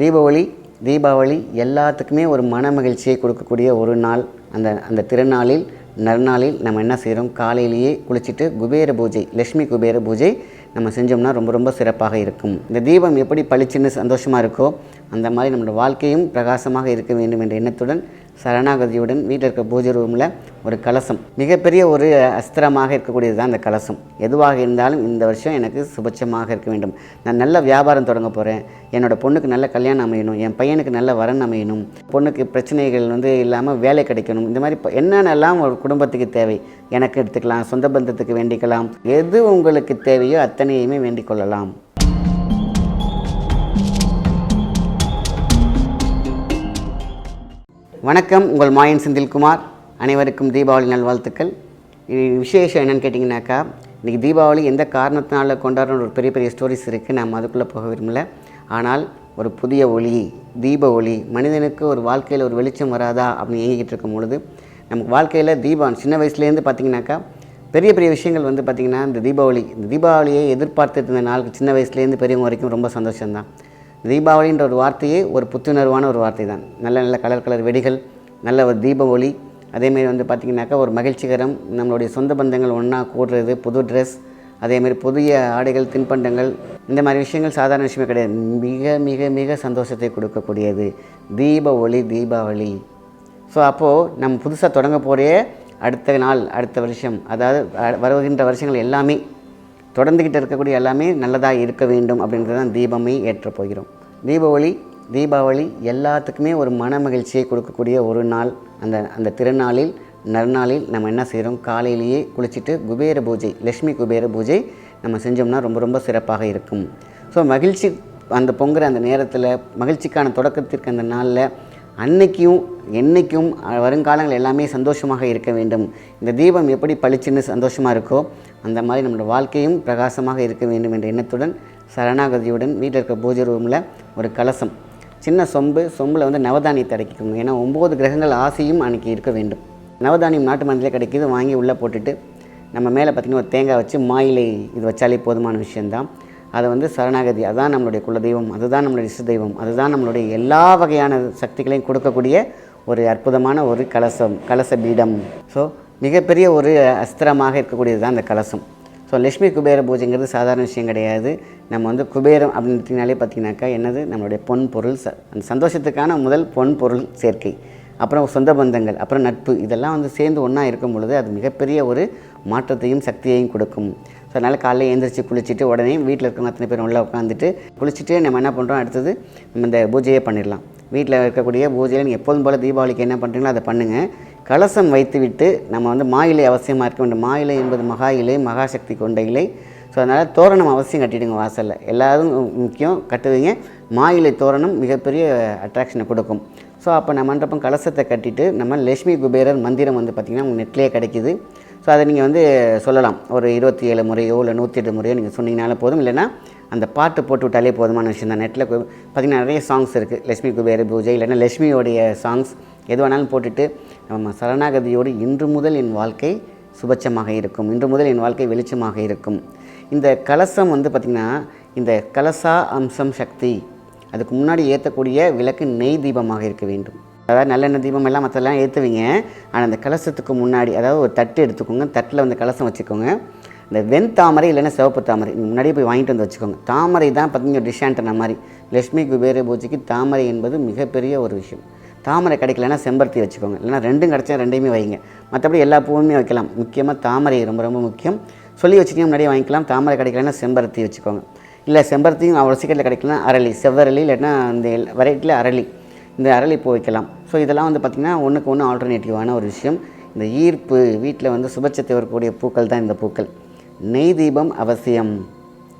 தீபாவளி தீபாவளி எல்லாத்துக்குமே ஒரு மன மகிழ்ச்சியை கொடுக்கக்கூடிய ஒரு நாள். அந்த அந்த திருநாளில் நற்நாளில் நம்ம என்ன செய்கிறோம் காலையிலேயே குளிச்சுட்டு குபேர பூஜை லக்ஷ்மி குபேர பூஜை நம்ம செஞ்சோம்னா ரொம்ப ரொம்ப சிறப்பாக இருக்கும். இந்த தீபம் எப்படி பளிச்சுன்னு சந்தோஷமாக இருக்கோ அந்த மாதிரி நம்மளோட வாழ்க்கையும் பிரகாசமாக இருக்க வேண்டும் என்ற எண்ணத்துடன் சரணாகதியுடன் வீட்டில் இருக்க பூஜை ரூமில் ஒரு கலசம். மிகப்பெரிய ஒரு அஸ்திரமாக இருக்கக்கூடியது தான் அந்த கலசம். எதுவாக இருந்தாலும் இந்த வருஷம் எனக்கு சுபட்சமாக இருக்க வேண்டும். நான் நல்ல வியாபாரம் தொடங்க போகிறேன் என்னோட பொண்ணுக்கு நல்ல கல்யாணம் அமையணும். என் பையனுக்கு நல்ல வரன் அமையணும். பொண்ணுக்கு பிரச்சனைகள் வந்து இல்லாமல் வேலை கிடைக்கணும். இந்த மாதிரி இப்போ என்னென்னலாம் ஒரு குடும்பத்துக்கு தேவை? எனக்கு எடுத்துக்கலாம். சொந்த பந்தத்துக்கு வேண்டிக்கலாம். எது உங்களுக்கு தேவையோ அத்தனையுமே வேண்டிக் கொள்ளலாம். வணக்கம் உங்கள் மாயன் செந்தில்குமார். அனைவருக்கும் தீபாவளி நல்வாழ்த்துக்கள். விசேஷம் என்னென்னு கேட்டிங்கனாக்கா இன்றைக்கி தீபாவளி எந்த காரணத்தினால கொண்டாடுற ஒரு பெரிய பெரிய ஸ்டோரிஸ் இருக்குது நம்ம அதுக்குள்ளே போக விரும்பல. ஆனால் ஒரு புதிய ஒளி தீப ஒளி மனிதனுக்கு ஒரு வாழ்க்கையில் ஒரு வெளிச்சம் வராதா அப்படின்னு இயங்கிக்கிட்டு இருக்கும் பொழுது நமக்கு வாழ்க்கையில் தீபம் சின்ன வயசுலேருந்து பார்த்திங்கனாக்கா பெரிய பெரிய விஷயங்கள் வந்து பார்த்திங்கன்னா இந்த தீபாவளி இந்த தீபாவளியை எதிர்பார்த்துட்டு இருந்த நாள் சின்ன வயசுலேருந்து பெரியவங்க வரைக்கும் ரொம்ப சந்தோஷம்தான். தீபாவளின்ற ஒரு வார்த்தையே ஒரு புத்துணர்வான ஒரு வார்த்தை தான் நல்ல நல்ல கலர் கலர் வெடிகள் நல்ல ஒரு தீப ஒளி அதேமாரி வந்து பார்த்திங்கனாக்கா ஒரு மகிழ்ச்சிகரம் நம்மளுடைய சொந்த பந்தங்கள் ஒன்றா கூடுறது புது ட்ரெஸ் அதேமாரி புதிய ஆடைகள் தின்பண்டங்கள் இந்த மாதிரி விஷயங்கள் சாதாரண விஷயமே கிடையாது. மிக மிக மிக சந்தோஷத்தை கொடுக்கக்கூடியது தீப ஒளி தீபாவளி. ஸோ அப்போது நம்ம புதுசாக தொடங்க போகிறே அடுத்த நாள் அடுத்த வருஷம் அதாவது வருகின்ற வருஷங்கள் எல்லாமே தொடர்ந்துக்கிட்டு இருக்கக்கூடிய எல்லாமே நல்லதாக இருக்க வேண்டும் அப்படின்றது தான் தீபமே ஏற்றப் போகிறோம். தீபாவளி தீபாவளி எல்லாத்துக்குமே ஒரு மன மகிழ்ச்சியை கொடுக்கக்கூடிய ஒரு நாள். அந்த அந்த திருநாளில் நற்நாளில் நம்ம என்ன செய்கிறோம்? காலையிலேயே குளிச்சுட்டு குபேர பூஜை லக்ஷ்மி குபேர பூஜை நம்ம செஞ்சோம்னா ரொம்ப ரொம்ப சிறப்பாக இருக்கும். ஸோ மகிழ்ச்சி அந்த பொங்குற அந்த நேரத்தில் மகிழ்ச்சிக்கான தொடக்கத்திற்கு அந்த நாளில் அன்னைக்கும் என்னைக்கும் வருங்காலங்கள் எல்லாமே சந்தோஷமாக இருக்க வேண்டும். இந்த தீபம் எப்படி பளிச்சுன்னு சந்தோஷமாக இருக்கோ அந்த மாதிரி நம்மளோட வாழ்க்கையும் பிரகாசமாக இருக்க வேண்டும் என்ற எண்ணத்துடன் சரணாகதியுடன் வீட்டில் இருக்க பூஜை ரூமில் ஒரு கலசம் சின்ன சொம்பு சொம்பில் வந்து நவதானியத்தை அடக்கிக்கோங்க. ஏன்னா ஒம்பது கிரகங்கள் ஆசையும் அன்றைக்கி இருக்க வேண்டும். நவதானியம் நாட்டு மருந்திலே கிடைக்கிது வாங்கி உள்ளே போட்டுட்டு நம்ம மேலே பார்த்திங்கன்னா ஒரு தேங்காய் வச்சு மாயிலை இது வச்சாலே போதுமான விஷயந்தான் அதை வந்து சரணாகதி அதுதான் நம்மளுடைய குலதெய்வம் அதுதான் நம்மளுடைய இஷ்ட தெய்வம் அதுதான் நம்மளுடைய எல்லா வகையான சக்திகளையும் கொடுக்கக்கூடிய ஒரு அற்புதமான ஒரு கலசம் கலச பீடம். ஸோ மிகப்பெரிய ஒரு அஸ்திரமாக இருக்கக்கூடியது தான் அந்த கலசம். ஸோ லட்சுமி குபேர பூஜைங்கிறது சாதாரண விஷயம் கிடையாது. நம்ம வந்து குபேரம் அப்படின்றதுனாலே பார்த்தீங்கன்னாக்கா என்னது? நம்மளுடைய பொன் பொருள் ச அந்த சந்தோஷத்துக்கான முதல் பொன் பொருள் சேர்க்கை. அப்புறம் சொந்த பந்தங்கள் அப்புறம் நட்பு. இதெல்லாம் வந்து சேர்ந்து ஒன்றா இருக்கும் பொழுது அது மிகப்பெரிய ஒரு மாற்றத்தையும் சக்தியையும் கொடுக்கும். ஸோ அதனால் காலையில் எழுந்திரிச்சு குளிச்சுட்டு உடனே வீட்டில் இருக்கவங்க அத்தனை பேர் உள்ளே உட்காந்துட்டு குளிச்சுட்டு நம்ம என்ன பண்ணுறோம் அடுத்தது நம்ம இந்த பூஜையை பண்ணிடலாம். வீட்டில் இருக்கக்கூடிய பூஜையில் நீங்கள் எப்போதும் போல் தீபாவளிக்கு என்ன பண்ணுறீங்களோ அதை பண்ணுங்கள் கலசம் வைத்துவிட்டு நம்ம வந்து மாயிலை அவசியமாக இருக்க வேண்டும். மாயிலை என்பது மகா இலை மகாசக்தி கொண்ட இலை. ஸோ அதனால் தோரணம் அவசியம் கட்டிடுங்க வாசலில். எல்லாரும் முக்கியம் கட்டுவீங்க. மாயிலை தோரணம் மிகப்பெரிய அட்ராக்ஷனை கொடுக்கும். ஸோ அப்போ நம்ம மண்டபம் கலசத்தை கட்டிட்டு நம்ம லட்சுமி குபேரர் மந்திரம் வந்து பார்த்திங்கன்னா உங்கள் நெட்லேயே கிடைக்குது. ஸோ அதை நீங்கள் வந்து சொல்லலாம். ஒரு இருபத்தி ஏழு முறையோ இல்லை நூற்றி எட்டு முறையோ நீங்கள் சொன்னீங்கனால போதும். இல்லைன்னா அந்த பாட்டு போட்டு விட்டாலே போதுமான விஷயம் தான். நெட்டில் பார்த்திங்கன்னா நிறைய சாங்ஸ் இருக்குது லட்சுமி குபேர பூஜை இல்லைன்னா லட்சுமியோடைய சாங்ஸ் எது வேணாலும் போட்டுட்டு நம்ம சரணாகதியோடு இன்று முதல் என் வாழ்க்கை சுபட்சமாக இருக்கும். இன்று முதல் என் வாழ்க்கை வெளிச்சமாக இருக்கும். இந்த கலசம் வந்து பார்த்திங்கன்னா இந்த கலசா அம்சம் சக்தி அதுக்கு முன்னாடி ஏற்றக்கூடிய விளக்கு நெய் தீபமாக இருக்க வேண்டும். அதாவது நல்லெண்ணெய் தீபம் எல்லாம் மற்றெல்லாம் ஏற்றுவீங்க ஆனால் அந்த கலசத்துக்கு முன்னாடி அதாவது ஒரு தட்டு எடுத்துக்கோங்க. தட்டில் வந்து கலசம் வச்சுக்கோங்க. இந்த வெண் தாமரை இல்லைன்னா சிவப்பு தாமரை முன்னாடியே போய் வாங்கிட்டு வந்து வச்சுக்கோங்க. தாமரை தான் பார்த்தீங்கன்னா டிஷாண்டன மாதிரி. லட்சுமி குபேர பூஜைக்கு தாமரை என்பது மிகப்பெரிய ஒரு விஷயம். தாமரை கிடைக்கலன்னா செம்பருத்தி வச்சுக்கோங்க. இல்லைன்னா ரெண்டும் கிடச்சா ரெண்டையுமே வைங்க. மற்றபடி எல்லா பூவுமே வைக்கலாம். முக்கியமாக தாமரை ரொம்ப ரொம்ப முக்கியம். சொல்லி வச்சுக்கிங்க முன்னாடியே வாங்கிக்கலாம். தாமரை கிடைக்கலன்னா செம்பருத்தி வச்சுக்கோங்க. இல்லை செம்பருத்தியும் அவ்வளோ சீக்கிரத்தில் கிடைக்கலாம் அரளி செவ்வரளி இல்லைன்னா இந்த வெரைட்டியில் அரளி இந்த அரளி பூ வைக்கலாம். ஸோ இதெல்லாம் வந்து பார்த்திங்கன்னா ஒன்றுக்கு ஒன்று ஆல்டர்னேட்டிவான ஒரு விஷயம். இந்த ஈர்ப்பு வீட்டில் வந்து சுபச்சத்தை வரக்கூடிய பூக்கள் தான் இந்த பூக்கள். நெய் தீபம் அவசியம்.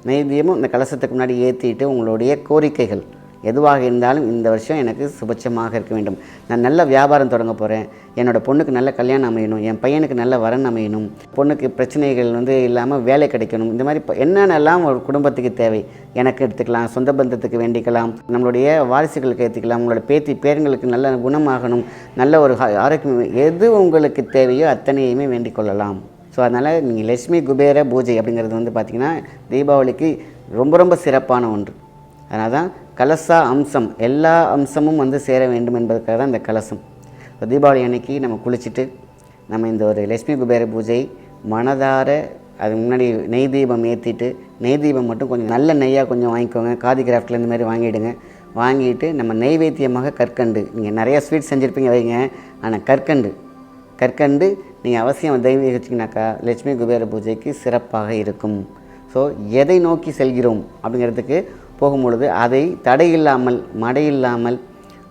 நெய் தீபம் இந்த கலசத்துக்கு முன்னாடி ஏற்றிட்டு உங்களுடைய கோரிக்கைகள். எதுவாக இருந்தாலும் இந்த வருஷம் எனக்கு சுபட்சமாக இருக்க வேண்டும். நான் நல்ல வியாபாரம் தொடங்க போகிறேன் என்னோட பொண்ணுக்கு நல்ல கல்யாணம் அமையணும். என் பையனுக்கு நல்ல வரன் அமையணும். பொண்ணுக்கு பிரச்சனைகள் வந்து இல்லாமல் வேலை கிடைக்கணும். இந்த மாதிரி இப்போ என்னென்னலாம் ஒரு குடும்பத்துக்கு தேவை? எனக்கு எடுத்துக்கலாம். சொந்த பந்தத்துக்கு வேண்டிக்கலாம். நம்மளுடைய வாரிசுகளுக்கு ஏற்றிக்கலாம் உங்களோட பேத்தி பேருங்களுக்கு நல்ல குணமாகணும். நல்ல ஒரு ஹா- ஆரோக்கியம் எது உங்களுக்கு தேவையோ அத்தனையுமே வேண்டிக் கொள்ளலாம். ஸோ அதனால் நீங்கள் லட்சுமி குபேர பூஜை அப்படிங்கிறது வந்து பார்த்திங்கன்னா தீபாவளிக்கு ரொம்ப ரொம்ப சிறப்பான ஒன்று. அதனால தான் கலசா அம்சம் எல்லா அம்சமும் வந்து சேர வேண்டும் என்பதற்காக தான் இந்த கலசம். இப்போ தீபாவளி அன்னைக்கு நம்ம குளிச்சுட்டு நம்ம இந்த ஒரு லட்சுமி குபேர பூஜை மனதார அது முன்னாடி நெய் தீபம் ஏற்றிட்டு நெய் தீபம் மட்டும் கொஞ்சம் நல்ல நெய்யாக கொஞ்சம் வாங்கிக்கோங்க. காதி கிராஃப்டில் இந்த மாதிரி வாங்கிடுங்க. வாங்கிட்டு நம்ம நெய்வேத்தியமாக கற்கண்டு. நீங்கள் நிறையா ஸ்வீட் செஞ்சுருப்பீங்க வைங்க. ஆனால் கற்கண்டு கற்கண்டு நீங்கள் அவசியம் தெய்வம் வச்சிங்கனாக்கா லட்சுமி குபேர பூஜைக்கு சிறப்பாக இருக்கும். ஸோ எதை நோக்கி செல்கிறோம் அப்படிங்கிறதுக்கு போகும்பொழுது அதை தடை இல்லாமல் மடை இல்லாமல்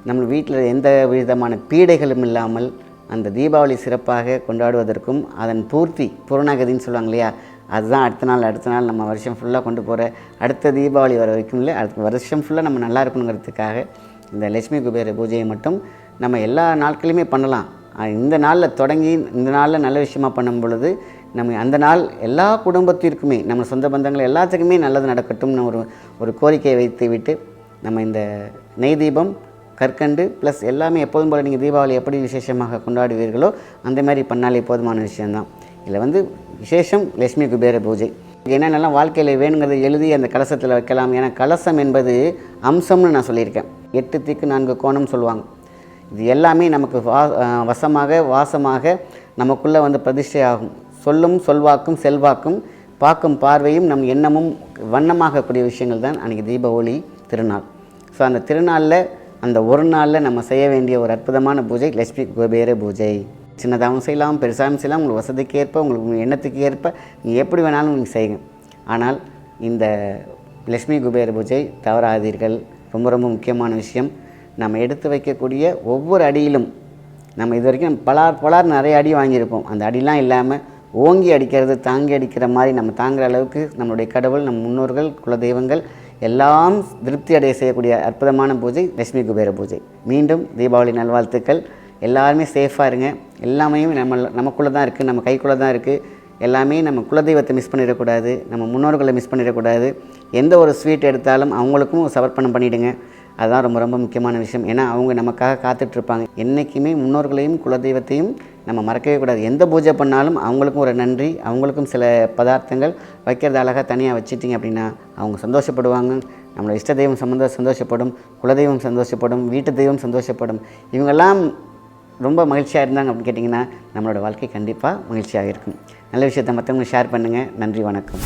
நம்ம வீட்டில் எந்த விதமான பீடைகளும் இல்லாமல் அந்த தீபாவளி சிறப்பாக கொண்டாடுவதற்கும் அதன் பூர்த்தி பூரணகதின்னு சொல்லுவாங்க இல்லையா? அதுதான் அடுத்த நாள் அடுத்த நாள் நம்ம வருஷம் ஃபுல்லாக கொண்டு போகிற அடுத்த தீபாவளி வர வரைக்கும் இல்லை அடுத்த வருஷம் ஃபுல்லாக நம்ம நல்லா இருக்கணுங்கிறதுக்காக இந்த லட்சுமி குபேர பூஜையை மட்டும் நம்ம எல்லா நாட்களையுமே பண்ணலாம். இந்த நாளில் தொடங்கி இந்த நாளில் நல்ல விஷயமா பண்ணும் பொழுது நம்ம அந்த நாள் எல்லா குடும்பத்திற்குமே நம்ம சொந்த பந்தங்கள் எல்லாத்துக்குமே நல்லது நடக்கட்டும்னு ஒரு ஒரு கோரிக்கையை வைத்து விட்டு நம்ம இந்த நெய் தீபம் கற்கண்டு ப்ளஸ் எல்லாமே எப்போதும் போல் நீங்கள் தீபாவளி எப்படி விசேஷமாக கொண்டாடுவீர்களோ அந்த மாதிரி பண்ணாலே போதுமான விஷயம்தான். இதில் வந்து விசேஷம் லட்சுமி குபேர பூஜை. என்னென்னலாம் வாழ்க்கையில் வேணுங்கிறத எழுதி அந்த கலசத்தில் வைக்கலாம். ஏன்னா கலசம் என்பது அம்சம்னு நான் சொல்லியிருக்கேன். எட்டு திக்கு நான்கு கோணம் சொல்லுவாங்க. இது எல்லாமே நமக்கு வா வசமாக வாசமாக நமக்குள்ளே வந்து பிரதிஷ்டை ஆகும் சொல்லும் சொல்வாக்கும் செல்வாக்கும் பார்க்கும் பார்வையும் நம் எண்ணமும் வண்ணமாகக்கூடிய விஷயங்கள் தான் அன்றைக்கி தீபாவளி திருநாள். ஸோ அந்த திருநாளில் அந்த ஒரு நாளில் நம்ம செய்ய வேண்டிய ஒரு அற்புதமான பூஜை லட்சுமி குபேர பூஜை. சின்னதாகவும் செய்யலாம் பெருசாகவும் செய்யலாம் உங்களுக்கு வசதிக்கு ஏற்ப உங்களுக்கு உங்கள் எண்ணத்துக்கு ஏற்ப நீங்கள் எப்படி வேணாலும் நீங்கள் செய்யுங்க. ஆனால் இந்த லட்சுமி குபேர பூஜை தவறாதீர்கள். ரொம்ப ரொம்ப முக்கியமான விஷயம். நம்ம எடுத்து வைக்கக்கூடிய ஒவ்வொரு அடியிலும் நம்ம இது வரைக்கும் பலார் பலார் நிறைய அடி வாங்கியிருப்போம். அந்த அடிலாம் இல்லாமல் ஓங்கி அடிக்கிறது தாங்கி அடிக்கிற மாதிரி நம்ம தாங்குற அளவுக்கு நம்மளுடைய கடவுள் நம் முன்னோர்கள் குலதெய்வங்கள் எல்லாம் திருப்தி அடைய செய்யக்கூடிய அற்புதமான பூஜை லட்சுமி குபேர பூஜை. மீண்டும் தீபாவளி நல்வாழ்த்துக்கள். எல்லாருமே சேஃபாக இருங்க. எல்லாமே நம்ம நமக்குள்ளே தான் இருக்குது நம்ம கைக்குள்ளே தான் இருக்குது எல்லாமே நம்ம குலதெய்வத்தை மிஸ் பண்ணிடக்கூடாது. நம்ம முன்னோர்களை மிஸ் பண்ணிடக்கூடாது. எந்த ஒரு ஸ்வீட் எடுத்தாலும் அவங்களுக்கும் சமர்ப்பணம் பண்ணிவிடுங்க அதுதான் ரொம்ப ரொம்ப முக்கியமான விஷயம். ஏன்னா அவங்க நமக்காக காத்துட்ருப்பாங்க என்றைக்குமே முன்னோர்களையும் குலதெய்வத்தையும் நம்ம மறக்கவே கூடாது. எந்த பூஜை பண்ணாலும் அவங்களுக்கும் ஒரு நன்றி அவங்களுக்கும் சில பதார்த்தங்கள் வைக்கிறது அழகாக தனியாக வச்சிட்டிங்க அப்படின்னா அவங்க சந்தோஷப்படுவாங்க. நம்மளோட இஷ்ட தெய்வம் சம்மந்த சந்தோஷப்படும் குலதெய்வம் சந்தோஷப்படும் வீட்டு தெய்வம் சந்தோஷப்படும். இவங்கெல்லாம் ரொம்ப மகிழ்ச்சியாக இருந்தாங்க அப்படின்னு கேட்டிங்கன்னா நம்மளோட வாழ்க்கை கண்டிப்பாக மகிழ்ச்சியாக இருக்கும். நல்ல விஷயத்தை மற்றவங்க ஷேர் பண்ணுங்கள் நன்றி வணக்கம்.